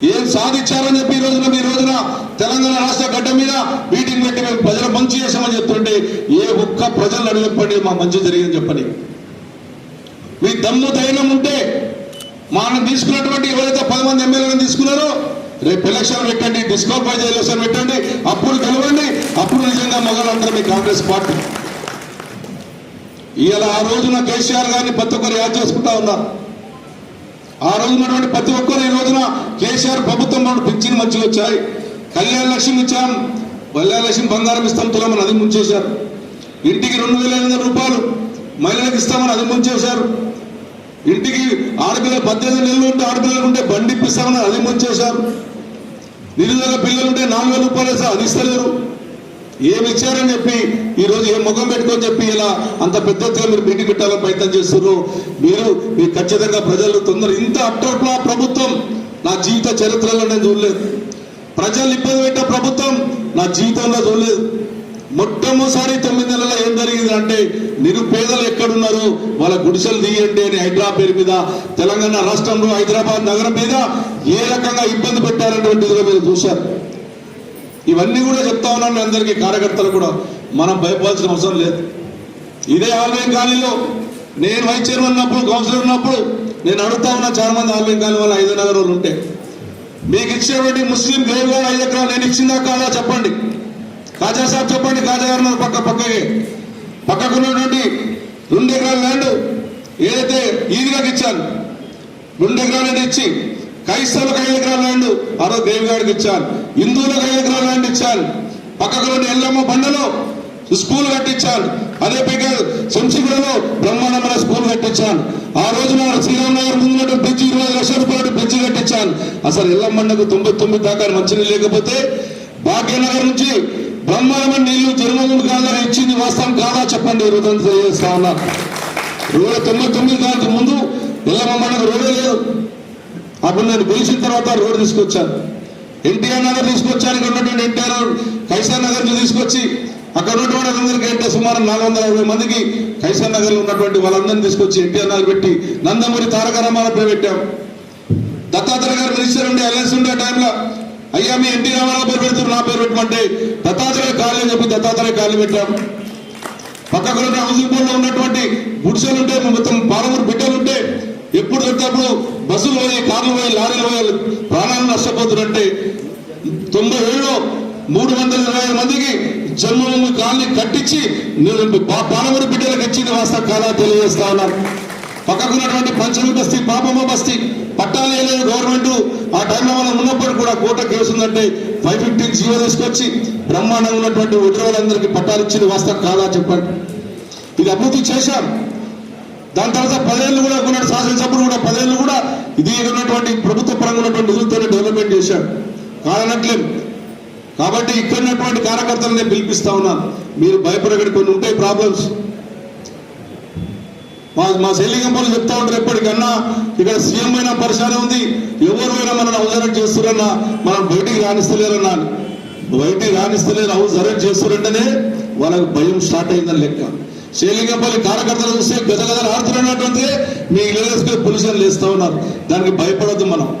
ఏం సాధించారని చెప్పి ఈ రోజున మీ రోజున తెలంగాణ రాష్ట్ర గడ్డ మీద మీటింగ్ పెట్టి మేము ప్రజలు మంచి చేసామని చెప్తుంటే ఏ ఒక్క ప్రజలు చెప్పండి మా మంచి జరిగిందని చెప్పండి మీ దమ్ము ధైర్యం ఉంటే మనం తీసుకున్నటువంటి ఎవరైతే పది మంది ఎమ్మెల్యేలను తీసుకున్నారో రేపు ఎలక్షన్ పెట్టండి డిస్క్వాలిఫై ఎలక్షన్ పెట్టండి అప్పుడు గెలవండి అప్పుడు నిజంగా మొదలంటారు మీ కాంగ్రెస్ పార్టీ. ఇలా ఆ రోజున కేసీఆర్ గారిని ప్రతి ఒక్కరు యాద్ చేసుకుంటా ఉన్నారు. ఆ రోజు ఉన్నటువంటి ప్రతి ఒక్కరు ఈ రోజున కేసీఆర్ ప్రభుత్వం మనం పెంచిన మంచిగా వచ్చాయి. కళ్యాణ లక్ష్యం ఇచ్చాం. కళ్యాణ లక్ష్యం బంగారం ఇస్తాం తులమని అది ముంచేశారు. ఇంటికి రెండు వేల ఐదు వందల రూపాయలు మహిళలకు ఇస్తామని అది ముంచేశారు. ఇంటికి ఆడపిల్ల పద్దెనిమిది నెలలు ఉంటే ఆడపిల్లలు ఉంటే బండి ఇప్పిస్తామని అది ముంచేశారు. నిరుద్యోగ పిల్లలు ఉంటే నాలుగు వేల రూపాయలు ఇస్తా అది ఇస్తలేరు. ఏమి ఇచ్చారని చెప్పి ఈరోజు ఏ ఏం ముఖం పెట్టుకొని చెప్పి ఇలా అంత పెద్ద ఎత్తుగా మీరు మీటింగ్ పెట్టాలని ప్రయత్నం చేస్తున్నారు? మీరు మీరు ఖచ్చితంగా ప్రజలు తొందర ఇంత అట్టోట్ల ప్రభుత్వం నా జీవిత చరిత్రలో నేను చూడలేదు. ప్రజలు ఇబ్బంది పెట్టే ప్రభుత్వం నా జీవితంలో చూడలేదు. మొట్టమొదటిసారి తొమ్మిది నెలల ఏం జరిగింది అంటే నిరుపేదలు ఎక్కడున్నారు? వాళ్ళ గుడిసెలు తీయండి అని హైదరాబాద్ పేరు మీద తెలంగాణ రాష్ట్రంలో హైదరాబాద్ నగరం మీద ఏ రకంగా ఇబ్బంది పెట్టారనేటువంటిది మీరు చూశారు. ఇవన్నీ కూడా చెప్తా ఉన్నాను అందరికీ కార్యకర్తలు కూడా. మనం భయపడాల్సిన అవసరం లేదు. ఇదే ఆల్వేం కాలనీలో నేను వైస్ చైర్మన్ ఉన్నప్పుడు కౌన్సిలర్ ఉన్నప్పుడు నేను అడుగుతా ఉన్న చాలా మంది ఆల్వేం కాలనీ వల్ల ఐదు నగర్ ఉంటే. మీకు ఇచ్చేటువంటి ముస్లిం గ్రేవ్ గారు ఐదు ఎకరాలు నేను ఇచ్చిందా కాదా చెప్పండి. కాజా సాబ్ చెప్పండి కాజా గారు పక్క పక్కకి. పక్కకు ఉన్నటువంటి రెండు ఎకరాల ల్యాండ్ ఏదైతే ఈదిగాకి ఇచ్చాను రెండు ఎకరాలు ఇచ్చి క్రైస్తవులకు ఐదు ఎకరాల ల్యాండ్ ఆ రోజు దేవిగాడికి ఇచ్చాను హిందువులకు ఐదు ఎకరాలు ల్యాండ్ ఇచ్చారు. పక్కకు ఎల్లమ్మ బండలో స్కూల్ కట్టించాను అదే పైగా శంసిగూడలో బ్రహ్మాండమైన స్కూల్ కట్టించాను ఆ రోజున శ్రీరామ్ నగర్ ముందు బ్రిడ్జి ఇరవై లక్షల రూపాయలు బ్రిడ్జి కట్టించాను అసలు ఎల్లమ్మండకు తొంభై తొమ్మిది దాకా మంచినీళ్ళు లేకపోతే భాగ్యనగర్ నుంచి బ్రహ్మాండమైన నీళ్ళు జన్మభూమి కాదా ఇచ్చింది వాస్తవం కాదా చెప్పండి ఈ తెలియజేస్తా ఉన్నా రోజు తొంభై తొమ్మిది దానికి ముందు ఎల్లమ్మండకు రోడ్డు లేదు. అప్పుడు నేను గెలిచిన తర్వాత రోడ్డు తీసుకొచ్చాను. ఎన్టీఆర్ నగర్ తీసుకొచ్చాను ఉన్నటువంటి ఎన్టీఆర్ కైసార్ నగర్ నుంచి తీసుకొచ్చి అక్కడ ఉన్నటువంటి అందరికీ అంటే సుమారు నాలుగు వందల యాభై మందికి కైసార్ నగర్లో ఉన్నటువంటి వాళ్ళందరినీ తీసుకొచ్చి ఎన్టీఆర్ నగర్ పెట్టి నందమూరి తారక రామారావు పెట్టాం. దత్తాత్రేయ గారు మినిస్టర్ ఉండే అలయన్స్ ఉండే టైంలో అయ్యా మీ ఎన్టీ రామారావు పేరు పెడుతున్నారు నా పేరు పెట్టమంటే దత్తాత్రేయ ఖాళీ అని చెప్పి దత్తాత్రేయ ఖాళీ పెట్టాం. పక్కకు ఉన్న హౌసింగ్ బోర్డులో ఉన్నటువంటి గుడిసెలు ఉంటే మొత్తం పాలమూరు బిడ్డలు ఉంటే ఎప్పుడు బస్సులు పోయి కార్లు పోయి లారీలు పోయి ప్రాణాలు నష్టపోతున్నట్టే. తొంభై ఏడులో మూడు వందల ఇరవై ఐదు మందికి జన్మభూమి కాలనీ కట్టించి నేను బిడ్డలకు ఇచ్చిన వాస్త కాలా తెలియజేస్తా ఉన్నాను పక్కకున్నటువంటి పంచమి బస్తీ పాపమ్మ బస్తీ పట్టాలు వేయలేదు గవర్నమెంట్ ఆ టైంలో మనం ఉన్నప్పుడు కూడా కోట కేసు ఉందంటే ఫైవ్ ఫిఫ్టీన్ జీవో తీసుకొచ్చి బ్రహ్మాండంగా ఉన్నటువంటి ఉద్యోగులందరికీ పట్టాలు ఇచ్చిన వాస్తవం కాదా చెప్పండి. ఇది అభివృద్ధి చేశాం. దాని తర్వాత పదేళ్ళు కూడా ఉన్నటువంటి శాసనసభ్యులు కూడా పదేళ్ళు కూడా ఇది ఉన్నటువంటి ప్రభుత్వ పరంగా ఉన్నటువంటి నిధులతో డెవలప్మెంట్ చేశాడు. కాదనట్లేం. కాబట్టి ఇక్కడ ఉన్నటువంటి కార్యకర్తలు నేను పిలిపిస్తా ఉన్నాను. మీరు భయపడగడి కొన్ని ఉంటాయి ప్రాబ్లమ్స్ మా మా శైలింగంపల్లి చెప్తా ఉంటారు ఎప్పటికన్నా ఇక్కడ సీఎం అయినా పరిశానే ఉంది ఎవరు అయినా మనల్ని హౌస్ అరెస్ట్ చేస్తున్నారన్నా మనం బయటికి రాణిస్తలేరన్నా బయటికి రాణిస్తలేరు హౌస్ అరెస్ట్ చేస్తున్నారంటేనే వాళ్ళకి భయం స్టార్ట్ అయిందని లెక్క. శ్రీలింగంపల్లి కార్యకర్తలు చూస్తే గద గదలు ఆడుతున్నటువంటి మీ ఇళ్ళకి పోలీసులు లేస్తా ఉన్నారు. దానికి భయపడద్దు మనం.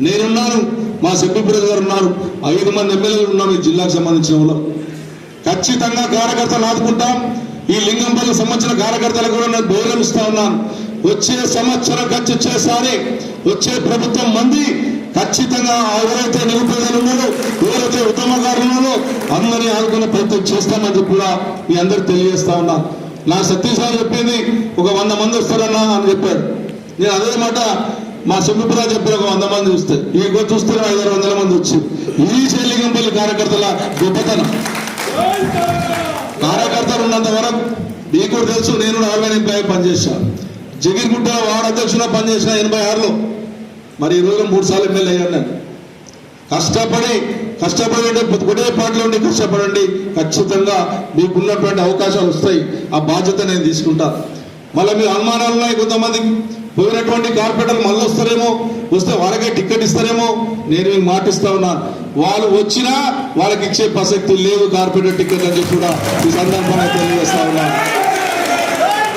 నేనున్నాను. మా సెక్రటరీ గారు ఉన్నారు. ఐదు మంది ఎమ్మెల్యేలు ఉన్నాం ఈ జిల్లాకు సంబంధించిన వాళ్ళు. ఖచ్చితంగా కార్యకర్తలు ఆదుకుంటాం. ఈ లింగంపల్లి సంబంధించిన కార్యకర్తలకు కూడా నేను ధైర్యం ఉన్నాను. వచ్చే సంవత్సరం ఖర్చు వచ్చేసారి వచ్చే ప్రభుత్వం మంది ఖచ్చితంగా ఎవరైతే నిరుపేదలు ఉన్నారో ఎవరైతే ఉద్యమకారులు ఉన్నారో అందరినీ ఆదుకునే ప్రయత్నం చేస్తామని కూడా మీ అందరికి తెలియజేస్తా ఉన్నా. నా సతీష్ చెప్పింది ఒక వంద మంది వస్తారన్నా అని చెప్పాడు. నేను అదే మాట మా సుబ్బిపురా చెప్పారు ఒక వంద మంది చూస్తే ఈ చూస్తే ఐదారు వందల మంది వచ్చి. ఈ శైలిగంపల్లి కార్యకర్తల గొప్పతనం. కార్యకర్తలు ఉన్నంత వరకు మీకు కూడా తెలుసు నేను నలభై ఎనభై పనిచేశాను జగిరిగుట్ట వార్డు అధ్యక్షుడు పనిచేసిన ఎనభై ఆరులో. మరి ఈ రోజు మూడు సార్లు ఎమ్మెల్యే అయ్యాను కష్టపడి కష్టపడండి అంటే ఒకటే ఉండి కష్టపడండి. ఖచ్చితంగా మీకున్నటువంటి అవకాశాలు వస్తాయి. ఆ బాధ్యత నేను తీసుకుంటా. మళ్ళీ మీ అనుమానాలు ఉన్నాయి కొంతమంది. పోయినటువంటి కార్పొరేటర్లు మళ్ళీ వస్తారేమో. వస్తే వాళ్ళకే టికెట్ ఇస్తారేమో. నేను మీకు మాటిస్తా ఉన్నాను వాళ్ళు వచ్చినా వాళ్ళకి ఇచ్చే ప్రసక్తి లేదు కార్పొరేటర్ టికెట్ అని చెప్పి కూడా ఈ సందర్భంగా తెలియజేస్తా ఉన్నాను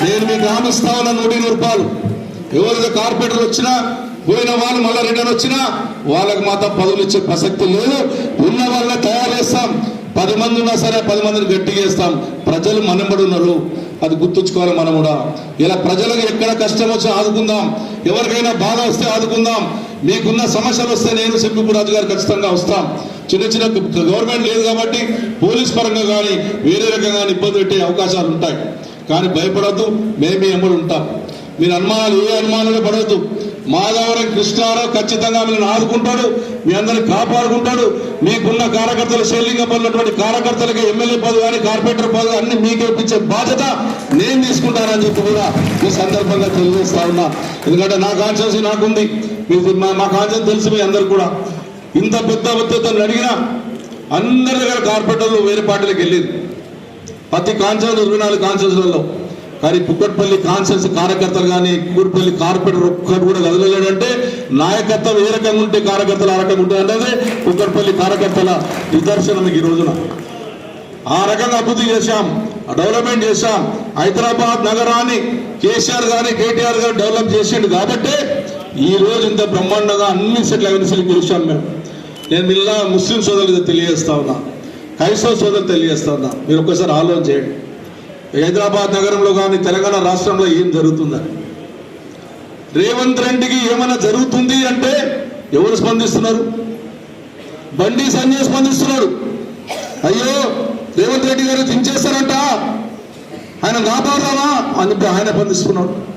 నేను మీకు హామీ ఇస్తా ఉన్నాను నూట రూపాయలు. ఎవరైతే కార్పొరేటర్ వచ్చినా పోయిన వాళ్ళు మళ్ళీ రిటర్న్ వచ్చినా వాళ్ళకి మాత్రం పదవులు ఇచ్చే ప్రసక్తి లేదు. ఉన్న వాళ్ళని తయారు చేస్తాం. పది మంది ఉన్నా సరే పది మందిని గట్టిగా వేస్తాం ప్రజలు మనబడి ఉన్నారు. అది గుర్తుంచుకోవాలి మనం కూడా. ఇలా ప్రజలకు ఎక్కడ కష్టం వచ్చి ఆదుకుందాం. ఎవరికైనా బాధ వస్తే ఆదుకుందాం. మీకున్న సమస్యలు వస్తే నేను సింపురాజు గారు ఖచ్చితంగా వస్తాం. చిన్న చిన్న గవర్నమెంట్ లేదు కాబట్టి పోలీస్ పరంగా కానీ వేరే రకంగా కానీ ఇబ్బంది పెట్టే అవకాశాలు ఉంటాయి. కానీ భయపడద్దు. మేము మీ ఉంటాం. మీరు అనుమానాలు ఏ అనుమానాలు పడవద్దు మాధవరం కృష్ణారావు ఖచ్చితంగా మీరు ఆదుకుంటాడు మీ అందరిని కాపాడుకుంటాడు. మీకున్న కార్యకర్తలు శైలింగపడినటువంటి కార్యకర్తలకి ఎమ్మెల్యే పదవి కానీ కార్పొరేటర్ పదవి అన్ని మీకే ఇప్పించే బాధ్యత నేను తీసుకుంటానని చెప్పి కూడా ఈ సందర్భంగా తెలియజేస్తా ఉన్నా. ఎందుకంటే నా కాన్షియన్స్ నాకుంది. మీకు మా మా కాన్షియన్స్ తెలుసు మీ అందరు కూడా. ఇంత పెద్ద పెద్దతను అడిగినా అందరి దగ్గర కార్పొరేటర్లు వేరే పార్టీలకు వెళ్ళింది ప్రతి కాన్షియన్స్ ఇరవై నాలుగు కాన్షియన్స్లలో కానీ పుక్కట్పల్లి కాన్సెన్స్ కార్యకర్తలు కానీ కూర్పల్లి కార్పొరేటర్ ఒక్కటి కూడా కదలలేడంటే నాయకత్వం ఏ రకంగా ఉంటే కార్యకర్తలు ఆ రకంగా ఉంటాయి అనేది పుక్కట్పల్లి కార్యకర్తల నిదర్శనం ఈ రోజున. ఆ రకంగా అభివృద్ధి చేశాం డెవలప్మెంట్ చేశాం. హైదరాబాద్ నగరాన్ని కేసీఆర్ గారి కేటీఆర్ గారు డెవలప్ చేసిండు కాబట్టి ఈ రోజు ఇంత బ్రహ్మాండంగా అన్ని సెట్ల అయిన సెటిల్ మేము. నేను మిల్లా ముస్లిం సోదరులు తెలియజేస్తా ఉన్నా క్రైస్తవ సోదరులు తెలియజేస్తా ఉన్నా. మీరు ఒక్కసారి ఆలోచన చేయండి. హైదరాబాద్ నగరంలో కానీ తెలంగాణ రాష్ట్రంలో ఏం జరుగుతుందని రేవంత్ రెడ్డికి ఏమైనా జరుగుతుంది అంటే ఎవరు స్పందిస్తున్నారు? బండి సంజయ్ స్పందిస్తున్నాడు అయ్యో రేవంత్ రెడ్డి గారు దించేస్తారంట. ఆయన కాపాడదామా అని ఆయన స్పందిస్తున్నాడు